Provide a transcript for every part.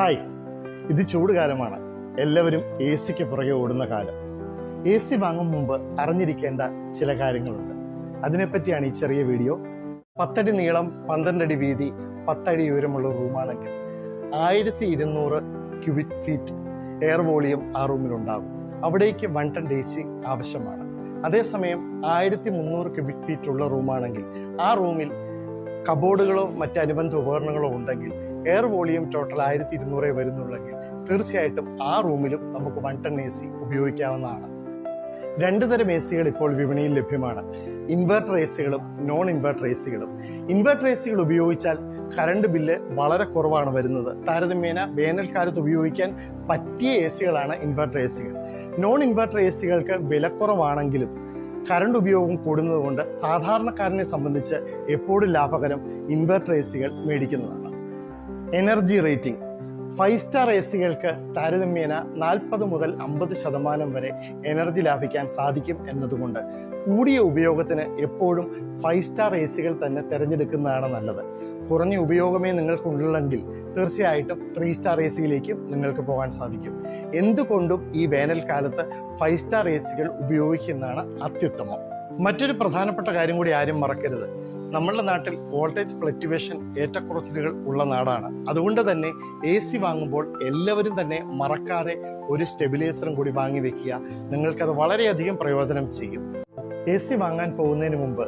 Hi. ഇത് ചൂടുകാലമാണ് എല്ലാവരും A സിക്ക് പുറകെ ഓടുന്ന കാലം. എ സി വാങ്ങും മുമ്പ് അറിഞ്ഞിരിക്കേണ്ട ചില കാര്യങ്ങളുണ്ട്. അതിനെപ്പറ്റിയാണ് ഈ ചെറിയ വീഡിയോ. പത്തടി നീളം പന്ത്രണ്ടടി വീതി പത്തടി ഉയരമുള്ള റൂമാണെങ്കിൽ ആയിരത്തി ഇരുന്നൂറ് ക്യൂബിക് ഫീറ്റ് എയർ വോളിയം ആ റൂമിലുണ്ടാകും. അവിടേക്ക് വൺ ടൺ എ സി ആവശ്യമാണ്. അതേസമയം ആയിരത്തി മുന്നൂറ് ക്യൂബിക് ഫീറ്റ് ഉള്ള റൂമാണെങ്കിൽ ആ റൂമിൽ കബോർഡുകളോ മറ്റ് അനുബന്ധ ഉപകരണങ്ങളോ ഉണ്ടെങ്കിൽ എയർ വോളിയം ടോട്ടൽ ആയിരത്തി ഇരുന്നൂറേ വരുന്നുള്ളെങ്കിൽ തീർച്ചയായിട്ടും ആ റൂമിലും നമുക്ക് വൺ ടൺ എ സി ഉപയോഗിക്കാവുന്നതാണ്. രണ്ട് തരം എ സികൾ ഇപ്പോൾ വിപണിയിൽ ലഭ്യമാണ്. ഇൻവെർട്ടർ എ സികളും നോൺ ഇൻവെർട്ടർ എ സികളും ഇൻവെർട്ടർ എ സികൾ ഉപയോഗിച്ചാൽ കറണ്ട് ബില്ല് വളരെ കുറവാണ് വരുന്നത്. താരതമ്യേന വേനൽക്കാലത്ത് ഉപയോഗിക്കാൻ പറ്റിയ എ സികളാണ് ഇൻവെർട്ടർ എ സികൾ നോൺ ഇൻവെർട്ടർ എ സികൾക്ക് വിലക്കുറവാണെങ്കിലും കറണ്ട് ഉപയോഗം കൂടുന്നതുകൊണ്ട് സാധാരണക്കാരനെ സംബന്ധിച്ച് എപ്പോഴും ലാഭകരം ഇൻവെർട്ടർ എ സികൾ മേടിക്കുന്നതാണ്. Energy rating. Five star A സികൾക്ക് താരതമ്യേന നാൽപ്പത് മുതൽ അമ്പത് ശതമാനം വരെ എനർജി ലാഭിക്കാൻ സാധിക്കും എന്നതുകൊണ്ട് കൂടിയ ഉപയോഗത്തിന് എപ്പോഴും ഫൈവ് സ്റ്റാർ എ സികൾ തന്നെ തിരഞ്ഞെടുക്കുന്നതാണ് നല്ലത്. കുറഞ്ഞ ഉപയോഗമേ നിങ്ങൾക്കുള്ളെങ്കിൽ തീർച്ചയായിട്ടും ത്രീ സ്റ്റാർ എ സിയിലേക്കും നിങ്ങൾക്ക് പോകാൻ സാധിക്കും. എന്തുകൊണ്ടും ഈ വേനൽക്കാലത്ത് ഫൈവ് സ്റ്റാർ എ സികൾ ഉപയോഗിക്കുന്നതാണ് അത്യുത്തമം. മറ്റൊരു പ്രധാനപ്പെട്ട കാര്യം കൂടി ആരും മറക്കരുത്. നമ്മളുടെ നാട്ടിൽ വോൾട്ടേജ് ഫ്ലക്ച്വേഷൻ ഏറ്റക്കുറച്ചിലുകൾ ഉള്ള നാടാണ്. അതുകൊണ്ട് തന്നെ എ സി വാങ്ങുമ്പോൾ എല്ലാവരും തന്നെ മറക്കാതെ ഒരു സ്റ്റെബിലൈസറും കൂടി വാങ്ങി വെക്കുക നിങ്ങൾക്കത് വളരെയധികം പ്രയോജനം ചെയ്യും. എ സി വാങ്ങാൻ പോകുന്നതിന് മുമ്പ്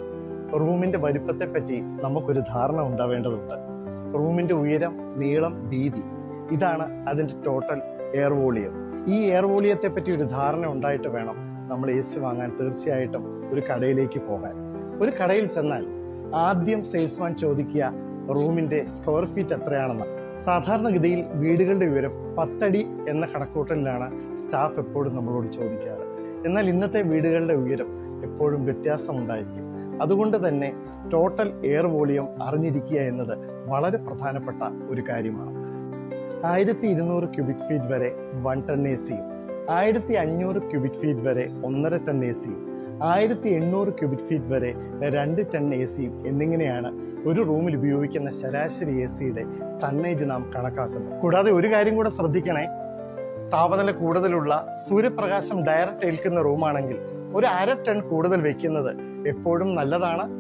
റൂമിന്റെ വലുപ്പത്തെ പറ്റി നമുക്കൊരു ധാരണ ഉണ്ടാവേണ്ടതുണ്ട്. റൂമിന്റെ ഉയരം നീളം വീതി ഇതാണ് അതിന്റെ ടോട്ടൽ എയർ വോളിയം ഈ എയർ വോളിയത്തെ പറ്റി ഒരു ധാരണ ഉണ്ടായിട്ട് വേണം നമ്മൾ എ സി വാങ്ങാൻ തീർച്ചയായിട്ടും ഒരു കടയിലേക്ക് പോകാൻ. ഒരു കടയിൽ ചെന്നാൽ ആദ്യം സെയിൽസ്മാൻ ചോദിക്കുക റൂമിന്റെ സ്ക്വയർ ഫീറ്റ് എത്രയാണെന്ന്? സാധാരണഗതിയിൽ വീടുകളുടെ വിവരം പത്തടി എന്ന കണക്കൂട്ടലിലാണ് സ്റ്റാഫ് എപ്പോഴും നമ്മളോട് ചോദിക്കാറ്. എന്നാൽ ഇന്നത്തെ വീടുകളുടെ ഉയരം എപ്പോഴും വ്യത്യാസമുണ്ടായിരിക്കും. അതുകൊണ്ട് തന്നെ ടോട്ടൽ എയർ വോളിയം അറിഞ്ഞിരിക്കുക എന്നത് വളരെ പ്രധാനപ്പെട്ട ഒരു കാര്യമാണ്. ആയിരത്തി ഇരുന്നൂറ് ക്യൂബിക് ഫീറ്റ് വരെ വൺ ടൺ എ സിയും ആയിരത്തി അഞ്ഞൂറ് ക്യൂബിക് ഫീറ്റ് വരെ ഒന്നര ടൺ എ സിയും ആയിരത്തി എണ്ണൂറ് ക്യൂബിക് ഫീറ്റ് വരെ രണ്ട് ടൺ എ സിയും എന്നിങ്ങനെയാണ് ഒരു റൂമിൽ ഉപയോഗിക്കുന്ന ശരാശരി എ സിയുടെ ടണ്ണേജ് നാം കണക്കാക്കുന്നത്. കൂടാതെ ഒരു കാര്യം കൂടെ ശ്രദ്ധിക്കണേ. താപനില കൂടുതലുള്ള സൂര്യപ്രകാശം ഡയറക്റ്റ് ഏൽക്കുന്ന റൂമാണെങ്കിൽ ഒരു അര ടൺ കൂടുതൽ വെക്കുന്നത് എപ്പോഴും നല്ലതാണ്.